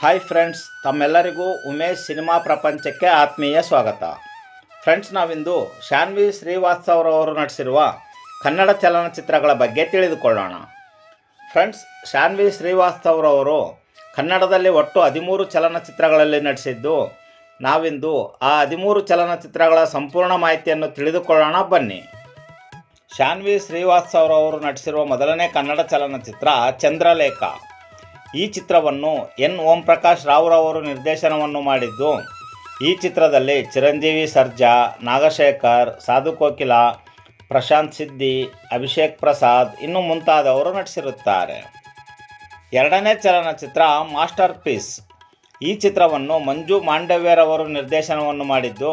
Hi friends ತಮ್ಮೆಲ್ಲರಿಗೂ Umesh cinema ಪ್ರಪಂಚಕ್ಕೆ ಆತ್ಮೀಯ ಸ್ವಾಗತ. ಫ್ರೆಂಡ್ಸ್ ನಾವಿಂದು ಶಾನ್ವಿ ಶ್ರೀವಾಸ್ತವರವರು ನಟಿಸಿರುವ ಕನ್ನಡ ಚಲನಚಿತ್ರಗಳ ಬಗ್ಗೆ ತಿಳಿದುಕೊಳ್ಳೋಣ. ಫ್ರೆಂಡ್ಸ್ ಶಾನ್ವಿ ಶ್ರೀವಾಸ್ತವರವರು ಕನ್ನಡದಲ್ಲಿ ಒಟ್ಟು ಹದಿಮೂರು ಚಲನಚಿತ್ರಗಳಲ್ಲಿ ನಟಿಸಿದ್ದು, ನಾವಿಂದು ಆ ಹದಿಮೂರು ಚಲನಚಿತ್ರಗಳ ಸಂಪೂರ್ಣ ಮಾಹಿತಿಯನ್ನು ತಿಳಿದುಕೊಳ್ಳೋಣ, ಬನ್ನಿ. ಶಾನ್ವಿ ಶ್ರೀವಾಸ್ತವರವರು ನಟಿಸಿರುವ ಮೊದಲನೇ ಕನ್ನಡ ಚಲನಚಿತ್ರ ಚಂದ್ರಲೇಖ. ಈ ಚಿತ್ರವನ್ನು ಎನ್. ಓಂ ಪ್ರಕಾಶ್ ರಾವ್ರವರು ನಿರ್ದೇಶನವನ್ನು ಮಾಡಿದ್ದು, ಈ ಚಿತ್ರದಲ್ಲಿ ಚಿರಂಜೀವಿ, ಸರ್ಜಾ, ನಾಗಶೇಖರ್, ಸಾಧು ಕೋಕಿಲ, ಪ್ರಶಾಂತ್ ಸಿದ್ದಿ ಅಭಿಷೇಕ್ ಪ್ರಸಾದ್ ಇನ್ನು ಮುಂತಾದವರು ನಟಿಸಿರುತ್ತಾರೆ. ಎರಡನೇ ಚಲನಚಿತ್ರ ಮಾಸ್ಟರ್ ಪೀಸ್. ಈ ಚಿತ್ರವನ್ನು ಮಂಜು ಮಾಂಡವ್ಯರವರು ನಿರ್ದೇಶನವನ್ನು ಮಾಡಿದ್ದು,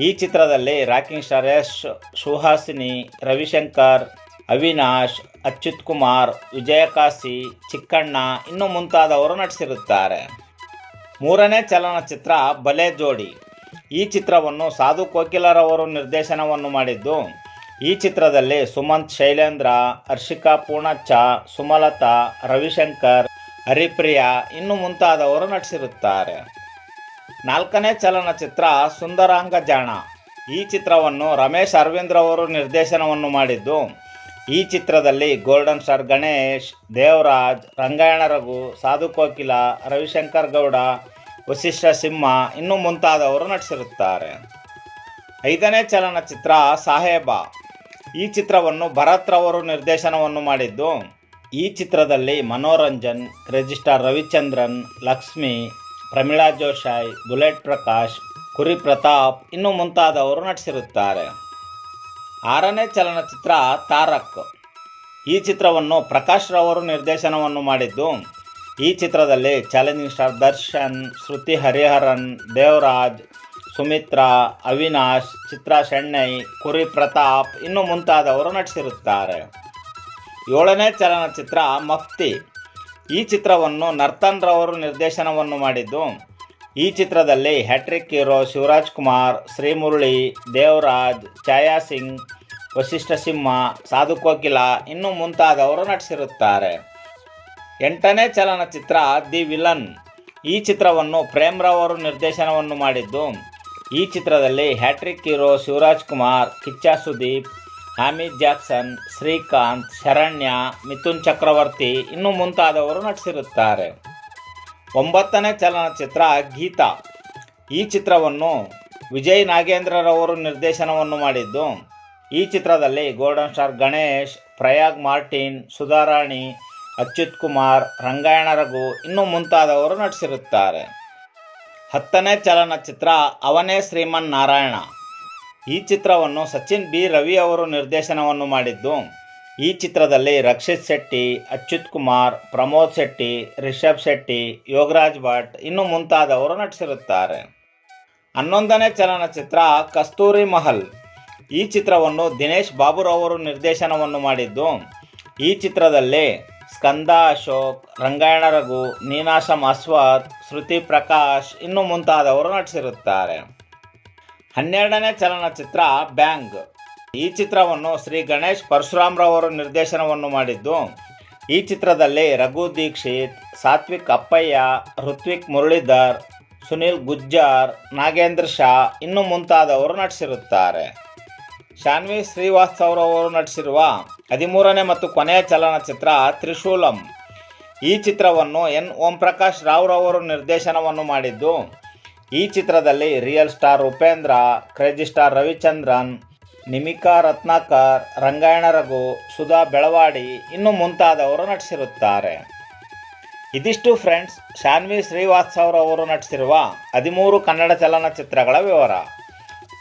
ಈ ಚಿತ್ರದಲ್ಲಿ ರಾಕಿಂಗ್ ಯಶ್ ಸುಹಾಸಿನಿ, ರವಿಶಂಕರ್, ಅವಿನಾಶ್ ಅಚ್ಯುತ್ ಕುಮಾರ್, ವಿಜಯಕಾಶಿ, ಚಿಕ್ಕಣ್ಣ ಇನ್ನು ಮುಂತಾದವರು ನಟಿಸಿರುತ್ತಾರೆ. ಮೂರನೇ ಚಲನಚಿತ್ರ ಬಲೆ ಜೋಡಿ. ಈ ಚಿತ್ರವನ್ನು ಸಾಧು ಕೋಕಿಲರವರು ನಿರ್ದೇಶನವನ್ನು ಮಾಡಿದ್ದು. ಈ ಚಿತ್ರದಲ್ಲಿ ಸುಮಂತ್, ಶೈಲೇಂದ್ರ, ಹರ್ಷಿಕಾ ಪೂಣಚ್ಚ ಸುಮಲತಾ, ರವಿಶಂಕರ್, ಹರಿಪ್ರಿಯಾ ಇನ್ನು ಮುಂತಾದವರು ನಟಿಸಿರುತ್ತಾರೆ. ನಾಲ್ಕನೇ ಚಲನಚಿತ್ರ ಸುಂದರಾಂಗ ಜಾಣ. ಈ ಚಿತ್ರವನ್ನು ರಮೇಶ್ ಅರವಿಂದ್ರವರು ನಿರ್ದೇಶನವನ್ನು ಮಾಡಿದ್ದು. ಈ ಚಿತ್ರದಲ್ಲಿ ಗೋಲ್ಡನ್ ಸ್ಟಾರ್ ಗಣೇಶ್, ದೇವರಾಜ್, ರಂಗಾಯಣ ರಘು, ಸಾಧು ಕೋಕಿಲ, ರವಿಶಂಕರ್ ಗೌಡ ವಶಿಷ್ಠ ಸಿಂಹ ಇನ್ನೂ ಮುಂತಾದವರು ನಟಿಸಿರುತ್ತಾರೆ. ಐದನೇ ಚಲನಚಿತ್ರ ಸಾಹೇಬ. ಈ ಚಿತ್ರವನ್ನು ಭರತ್ ರವರು ನಿರ್ದೇಶನವನ್ನು ಮಾಡಿದ್ದು, ಈ ಚಿತ್ರದಲ್ಲಿ ಮನೋರಂಜನ್ ರಿಜಿಸ್ಟಾರ್ ರವಿಚಂದ್ರನ್, ಲಕ್ಷ್ಮಿ, ಪ್ರಮೀಳಾ ಜೋಶಾಯ್, ಬುಲೆಟ್ ಪ್ರಕಾಶ್, ಕುರಿ ಪ್ರತಾಪ್ ಇನ್ನೂ ಮುಂತಾದವರು ನಟಿಸಿರುತ್ತಾರೆ. ಆರನೇ ಚಲನಚಿತ್ರ ತಾರಕ್. ಈ ಚಿತ್ರವನ್ನು ಪ್ರಕಾಶ್ ರವರು ನಿರ್ದೇಶನವನ್ನು ಮಾಡಿದ್ದು, ಈ ಚಿತ್ರದಲ್ಲಿ ಚಾಲೆಂಜಿಂಗ್ ಸ್ಟಾರ್ ದರ್ಶನ್, ಶ್ರುತಿ ಹರಿಹರನ್, ದೇವರಾಜ್, ಸುಮಿತ್ರಾ, ಅವಿನಾಶ್, ಚಿತ್ರಾ ಶೆಣ್ಣೈ, ಕುರಿ ಪ್ರತಾಪ್ ಇನ್ನು ಮುಂತಾದವರು ನಟಿಸಿರುತ್ತಾರೆ. ಏಳನೇ ಚಲನಚಿತ್ರ ಮಫ್ತಿ. ಈ ಚಿತ್ರವನ್ನು ನರ್ತನ್ ರವರು ನಿರ್ದೇಶನವನ್ನು ಮಾಡಿದ್ದು, ಈ ಚಿತ್ರದಲ್ಲಿ ಹ್ಯಾಟ್ರಿಕ್ ಹೀರೋ ಶಿವರಾಜ್ ಕುಮಾರ್ ಶ್ರೀಮುರಳಿ ದೇವರಾಜ್, ಛಾಯಾ ಸಿಂಗ್ ವಸಿಷ್ಠ ಸಿಂಹ, ಸಾಧು ಕೋಕಿಲ ಇನ್ನು ಮುಂತಾದವರು ನಟಿಸಿರುತ್ತಾರೆ. ಎಂಟನೇ ಚಲನಚಿತ್ರ ದಿ ವಿಲನ್. ಈ ಚಿತ್ರವನ್ನು ಪ್ರೇಮ್ ನಿರ್ದೇಶನವನ್ನು ಮಾಡಿದ್ದು, ಈ ಚಿತ್ರದಲ್ಲಿ hattrick hero Shivaraj Kumar, Kichcha Sudeep, Hamid Jackson, Srikanth, Sharanya, Mithun Chakraborty ಇನ್ನು ಮುಂತಾದವರು ನಟಿಸಿರುತ್ತಾರೆ. ಒಂಬತ್ತನೇ ಚಲನಚಿತ್ರ ಗೀತಾ. ಈ ಚಿತ್ರವನ್ನು ವಿಜಯ್ ನಾಗೇಂದ್ರರವರು ನಿರ್ದೇಶನವನ್ನು ಮಾಡಿದ್ದು ಈ ಚಿತ್ರದಲ್ಲಿ golden star Ganesh, Prayaga Martin, Sudharani, Achyuth Kumar, Rangayana Raghu ಇನ್ನೂ ಮುಂತಾದವರು ನಟಿಸಿರುತ್ತಾರೆ. ಹತ್ತನೇ ಚಲನಚಿತ್ರ ಅವನೇ ಶ್ರೀಮನ್ ನಾರಾಯಣ. ಈ ಚಿತ್ರವನ್ನು ಸಚಿನ್ ಬಿ. ರವಿ ಅವರು ನಿರ್ದೇಶನವನ್ನು ಮಾಡಿದ್ದು. ಈ ಚಿತ್ರದಲ್ಲಿ ರಕ್ಷಿತ್ ಶೆಟ್ಟಿ, ಅಚ್ಯುತ್ ಕುಮಾರ್, ಪ್ರಮೋದ್ ಶೆಟ್ಟಿ, ರಿಷಬ್ ಶೆಟ್ಟಿ, ಯೋಗರಾಜ್ ಭಟ್ ಇನ್ನು ಮುಂತಾದವರು ನಟಿಸಿರುತ್ತಾರೆ. ಹನ್ನೊಂದನೇ ಚಲನಚಿತ್ರ ಕಸ್ತೂರಿ ಮಹಲ್. ಈ ಚಿತ್ರವನ್ನು ದಿನೇಶ್ ಬಾಬುರಾವ್ ಅವರು ನಿರ್ದೇಶನವನ್ನು ಮಾಡಿದ್ದು. ಈ ಚಿತ್ರದಲ್ಲಿ ಸ್ಕಂದ, ಅಶೋಕ್, ರಂಗಾಯಣ ರಘು, ನೀನಾಶಂ ಅಸ್ವತ್ ಶ್ರುತಿ ಪ್ರಕಾಶ್ ಇನ್ನು ಮುಂತಾದವರು ನಟಿಸಿರುತ್ತಾರೆ. ಹನ್ನೆರಡನೇ ಚಲನಚಿತ್ರ ಬ್ಯಾಂಗ್. ಈ ಚಿತ್ರವನ್ನು ಶ್ರೀ ಗಣೇಶ್ ಪರಶುರಾಮ್ರವರು ನಿರ್ದೇಶನವನ್ನು ಮಾಡಿದ್ದು. ಈ ಚಿತ್ರದಲ್ಲಿ ರಘು ದೀಕ್ಷಿತ್, ಸಾತ್ವಿಕ್ ಅಪ್ಪಯ್ಯ ಋತ್ವಿಕ್ ಮುರಳೀಧರ್, ಸುನಿಲ್ ಗುಜ್ಜಾರ್, ನಾಗೇಂದ್ರ ಶಾ ಇನ್ನು ಮುಂತಾದವರು ನಟಿಸಿರುತ್ತಾರೆ. ಶಾನ್ವಿ ಶ್ರೀವಾಸ್ತವರವರು ನಟಿಸಿರುವ ಹದಿಮೂರನೇ ಮತ್ತು ಕೊನೆಯ ಚಲನಚಿತ್ರ ತ್ರಿಶೂಲಂ. ಈ ಚಿತ್ರವನ್ನು ಎನ್. ಓಂ ಪ್ರಕಾಶ್ ರಾವ್ರವರು ನಿರ್ದೇಶನವನ್ನು ಮಾಡಿದ್ದು, ಈ ಚಿತ್ರದಲ್ಲಿ real star Upendra, crazy star Ravichandran, Nimika Ratnakar, Rangayana Raghu, Sudha Belawadi ಇನ್ನು ಮುಂತಾದವರು ನಟಿಸಿರುತ್ತಾರೆ. ಇದಿಷ್ಟು ಫ್ರೆಂಡ್ಸ್, ಶಾನ್ವಿ ಶ್ರೀವಾತ್ಸವ್ರವರು ನಟಿಸಿರುವ ಹದಿಮೂರು ಕನ್ನಡ ಚಲನಚಿತ್ರಗಳ ವಿವರ.